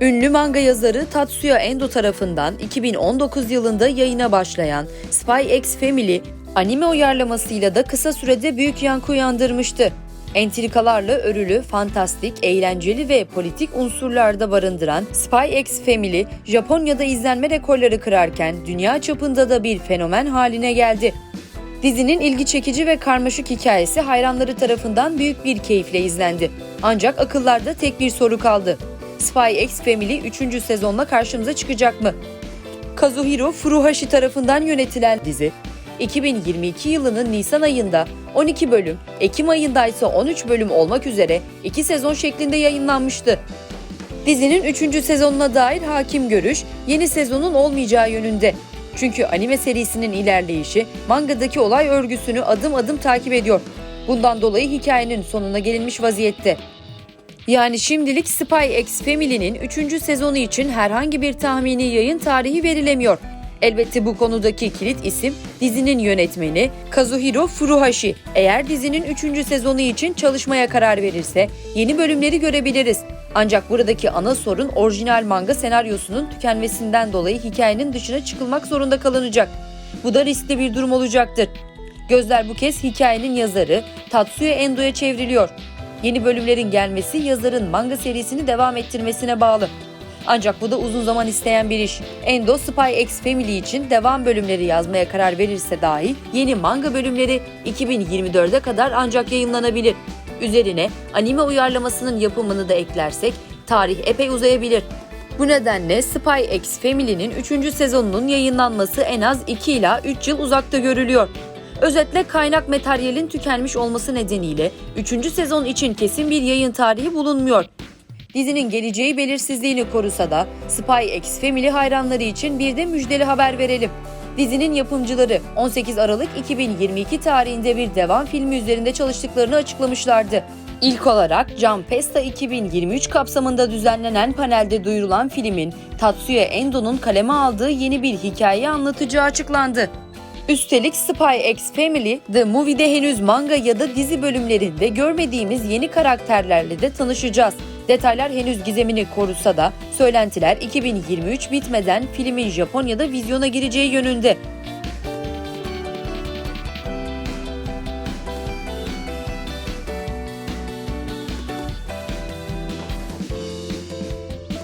Ünlü manga yazarı Tatsuya Endo tarafından 2019 yılında yayına başlayan Spy X Family anime uyarlamasıyla da kısa sürede büyük yankı uyandırmıştı. Entrikalarla örülü, fantastik, eğlenceli ve politik unsurlarda barındıran Spy X Family, Japonya'da izlenme rekorları kırarken dünya çapında da bir fenomen haline geldi. Dizinin ilgi çekici ve karmaşık hikayesi hayranları tarafından büyük bir keyifle izlendi. Ancak akıllarda tek bir soru kaldı. Spy X Family 3. sezonla karşımıza çıkacak mı? Kazuhiro Furuhashi tarafından yönetilen dizi 2022 yılının Nisan ayında 12 bölüm, Ekim ayında ise 13 bölüm olmak üzere 2 sezon şeklinde yayınlanmıştı. Dizinin 3. sezonuna dair hakim görüş yeni sezonun olmayacağı yönünde. Çünkü anime serisinin ilerleyişi mangadaki olay örgüsünü adım adım takip ediyor. Bundan dolayı hikayenin sonuna gelinmiş vaziyette. Yani şimdilik Spy X Family'nin 3. sezonu için herhangi bir tahmini yayın tarihi verilemiyor. Elbette bu konudaki kilit isim dizinin yönetmeni Kazuhiro Furuhashi. Eğer dizinin 3. sezonu için çalışmaya karar verirse yeni bölümleri görebiliriz. Ancak buradaki ana sorun orijinal manga senaryosunun tükenmesinden dolayı hikayenin dışına çıkılmak zorunda kalınacak. Bu da riskli bir durum olacaktır. Gözler bu kez hikayenin yazarı Tatsuya Endo'ya çevriliyor. Yeni bölümlerin gelmesi yazarın manga serisini devam ettirmesine bağlı. Ancak bu da uzun zaman isteyen bir iş. Endo Spy X Family için devam bölümleri yazmaya karar verirse dahi yeni manga bölümleri 2024'e kadar ancak yayınlanabilir. Üzerine anime uyarlamasının yapımını da eklersek tarih epey uzayabilir. Bu nedenle Spy X Family'nin 3. sezonunun yayınlanması en az 2 ila 3 yıl uzakta görülüyor. Özetle kaynak materyalin tükenmiş olması nedeniyle 3. sezon için kesin bir yayın tarihi bulunmuyor. Dizinin geleceği belirsizliğini korusa da Spy X Family hayranları için bir de müjdeli haber verelim. Dizinin yapımcıları 18 Aralık 2022 tarihinde bir devam filmi üzerinde çalıştıklarını açıklamışlardı. İlk olarak Jump Festa 2023 kapsamında düzenlenen panelde duyurulan filmin Tatsuya Endo'nun kaleme aldığı yeni bir hikaye anlatacağı açıklandı. Üstelik Spy X Family, The Movie'de henüz manga ya da dizi bölümlerinde görmediğimiz yeni karakterlerle de tanışacağız. Detaylar henüz gizemini korusa da söylentiler 2023 bitmeden filmin Japonya'da vizyona gireceği yönünde.